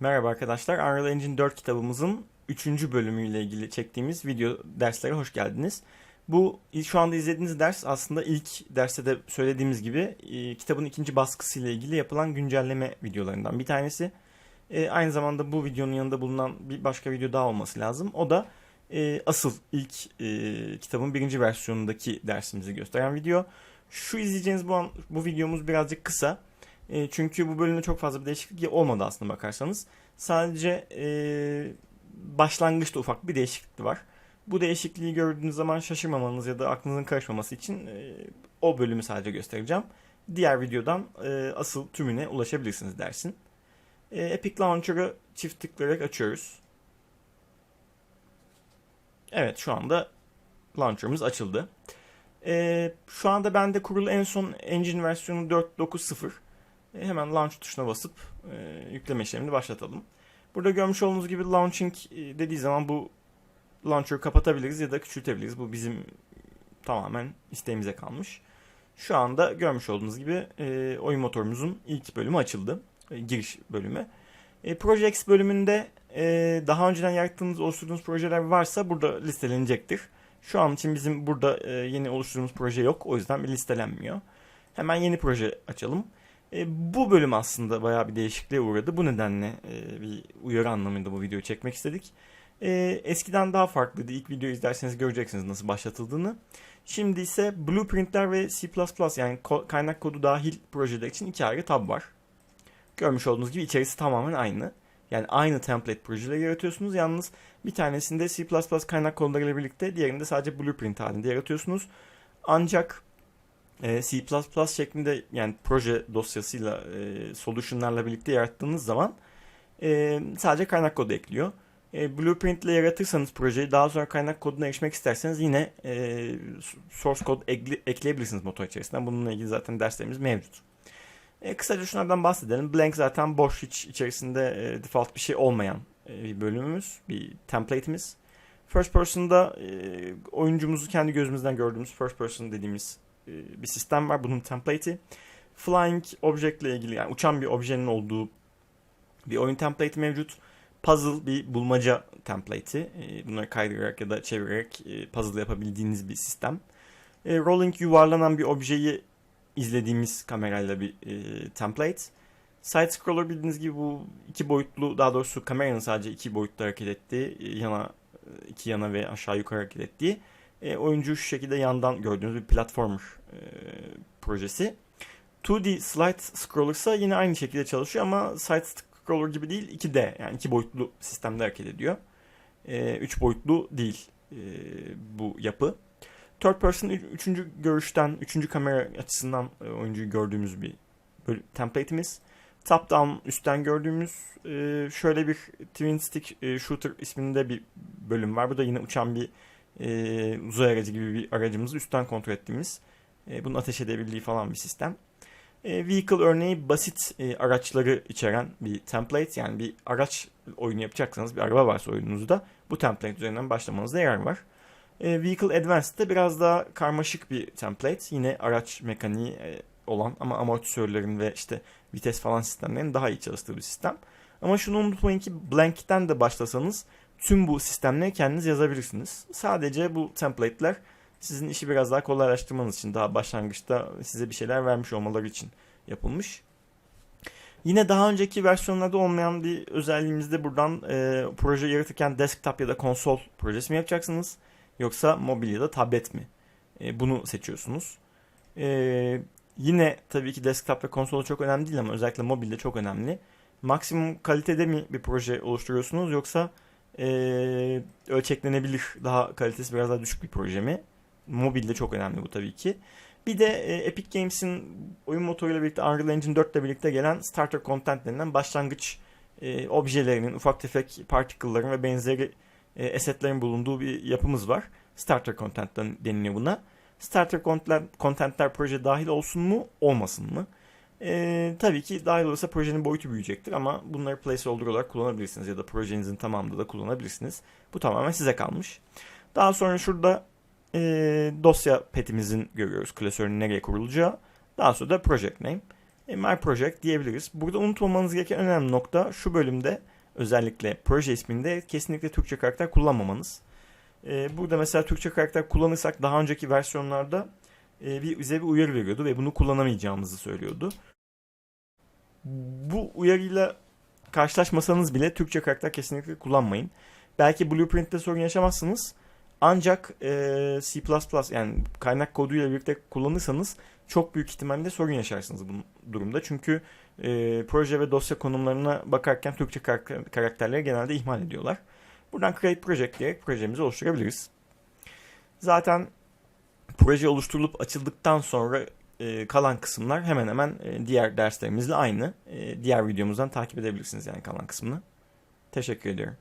Merhaba arkadaşlar. Unreal Engine 4 kitabımızın 3. bölümüyle ilgili çektiğimiz video derslere hoş geldiniz. Bu şu anda izlediğiniz ders aslında ilk derste de söylediğimiz gibi e, kitabın ikinci baskısıyla ilgili yapılan güncelleme videolarından bir tanesi. E, aynı zamanda bu videonun yanında bulunan bir başka video daha olması lazım. O da e, asıl ilk e, kitabın birinci versiyonundaki dersimizi gösteren video. Şu izleyeceğiniz bu, an, bu videomuz birazcık kısa. E, çünkü bu bölümde çok fazla bir değişiklik olmadı aslında bakarsanız. Sadece e, başlangıçta ufak bir değişiklik var. Bu değişikliği gördüğünüz zaman şaşırmamanız ya da aklınızın karışmaması için e, o bölümü sadece göstereceğim. Diğer videodan e, asıl tümüne ulaşabilirsiniz dersin. E, Epic Launcher'ı çift tıklayarak açıyoruz. Evet şu anda Launcher'ımız açıldı. E, şu anda bende kurulu en son Engine versiyonu 4.9.0. E, hemen launch tuşuna basıp e, yükleme işlemini başlatalım. Burada görmüş olduğunuz gibi launching e, dediği zaman bu launcher'ı kapatabiliriz ya da küçültebiliriz. Bu bizim tamamen isteğimize kalmış. Şu anda görmüş olduğunuz gibi oyun motorumuzun ilk bölümü açıldı. Giriş bölümü. Projects bölümünde daha önceden yarattığınız, oluşturduğunuz projeler varsa burada listelenecektir. Şu an için bizim burada yeni oluşturduğumuz proje yok. O yüzden listelenmiyor. Hemen yeni proje açalım. E, bu bölüm aslında bayağı bir değişikliğe uğradı. Bu nedenle e, bir uyarı anlamında bu videoyu çekmek istedik. E, eskiden daha farklıydı. İlk videoyu izlerseniz göreceksiniz nasıl başlatıldığını. Şimdi ise Blueprint'ler ve C++ yani ko- kaynak kodu dahil projeler için iki ayrı tab var. Görmüş olduğunuz gibi içerisi tamamen aynı. Yani aynı template projeleri yaratıyorsunuz. Yalnız bir tanesinde C++ kaynak kodlarıyla birlikte diğerinde sadece Blueprint halinde yaratıyorsunuz. Ancak e, C++ şeklinde yani proje dosyasıyla e, solutionlarla birlikte yarattığınız zaman e, sadece kaynak kodu ekliyor. E, Blueprint ile yaratırsanız projeyi daha sonra kaynak koduna erişmek isterseniz yine e, source kod ekle, ekleyebilirsiniz motor içerisinden. Bununla ilgili zaten derslerimiz mevcut. E, kısaca şunlardan bahsedelim. Blank zaten boş hiç içerisinde e, default bir şey olmayan e, bir bölümümüz, bir template'imiz. First person'da e, oyuncumuzu kendi gözümüzden gördüğümüz first person dediğimiz bir sistem var. Bunun template'i. Flying Object ile ilgili yani uçan bir objenin olduğu bir oyun template'i mevcut. Puzzle bir bulmaca template'i. E, bunları kaydırarak ya da çevirerek e, puzzle yapabildiğiniz bir sistem. Rolling yuvarlanan bir objeyi izlediğimiz kamerayla bir template. Side scroller bildiğiniz gibi bu iki boyutlu daha doğrusu kameranın sadece iki boyutlu hareket ettiği yana iki yana ve aşağı yukarı hareket ettiği e, oyuncu şu şekilde yandan gördüğünüz bir platformer e, projesi. 2D slide scroller ise yine aynı şekilde çalışıyor ama side scroller gibi değil 2D yani iki boyutlu sistemde hareket ediyor. E, üç boyutlu değil e, bu yapı. Third person üçüncü görüşten, üçüncü kamera açısından e, oyuncuyu gördüğümüz bir template'imiz. Top down üstten gördüğümüz e, şöyle bir twin stick e, shooter isminde bir bölüm var. Bu da yine uçan bir e, uzay aracı gibi bir aracımızı üstten kontrol ettiğimiz, e, bunu ateş edebildiği falan bir sistem. E, vehicle örneği basit e, araçları içeren bir template. Yani bir araç oyunu yapacaksanız bir araba varsa oyununuzda bu template üzerinden başlamanızda yarar var. E, Vehicle Advanced'de biraz daha karmaşık bir template. Yine araç mekaniği e, olan ama amortisörlerin ve işte vites falan sistemlerin daha iyi çalıştığı bir sistem. Ama şunu unutmayın ki Blank'ten de başlasanız tüm bu sistemleri kendiniz yazabilirsiniz. Sadece bu template'ler sizin işi biraz daha kolaylaştırmanız için daha başlangıçta size bir şeyler vermiş olmaları için yapılmış. Yine daha önceki versiyonlarda olmayan bir özelliğimiz de buradan e, proje yaratırken desktop ya da konsol projesi mi yapacaksınız? Yoksa mobil ya da tablet mi? E, bunu seçiyorsunuz. E, yine tabii ki desktop ve konsol çok önemli değil ama özellikle mobilde çok önemli. Maksimum kalitede mi bir proje oluşturuyorsunuz yoksa e, ölçeklenebilir daha kalitesi biraz daha düşük bir proje mi? Mobilde çok önemli bu tabii ki. Bir de e, Epic Games'in oyun motoruyla birlikte Unreal Engine 4 ile birlikte gelen starter content denilen başlangıç e, objelerinin, ufak tefek particle'ların ve benzeri e, assetlerin bulunduğu bir yapımız var. Starter content deniliyor buna. Starter content, contentler proje dahil olsun mu, olmasın mı? E, tabii ki dahil olursa projenin boyutu büyüyecektir ama bunları placeholder olarak kullanabilirsiniz ya da projenizin tamamında da kullanabilirsiniz. Bu tamamen size kalmış. Daha sonra şurada e, dosya petimizin görüyoruz klasörün nereye kurulacağı. Daha sonra da project name. e, My Project diyebiliriz. Burada unutmamanız gereken önemli nokta şu bölümde özellikle proje isminde kesinlikle Türkçe karakter kullanmamanız. E, burada mesela Türkçe karakter kullanırsak daha önceki versiyonlarda e, bir, bize bir uyarı veriyordu ve bunu kullanamayacağımızı söylüyordu. Bu uyarıyla karşılaşmasanız bile Türkçe karakter kesinlikle kullanmayın. Belki Blueprint'te sorun yaşamazsınız. Ancak e, C++ yani kaynak koduyla birlikte kullanırsanız çok büyük ihtimalle sorun yaşarsınız bu durumda. Çünkü e, proje ve dosya konumlarına bakarken Türkçe karakter, karakterleri genelde ihmal ediyorlar. Buradan Create Project diyerek projemizi oluşturabiliriz. Zaten proje oluşturulup açıldıktan sonra e, kalan kısımlar hemen hemen e, diğer derslerimizle aynı. E, diğer videomuzdan takip edebilirsiniz yani kalan kısmını. Teşekkür ediyorum.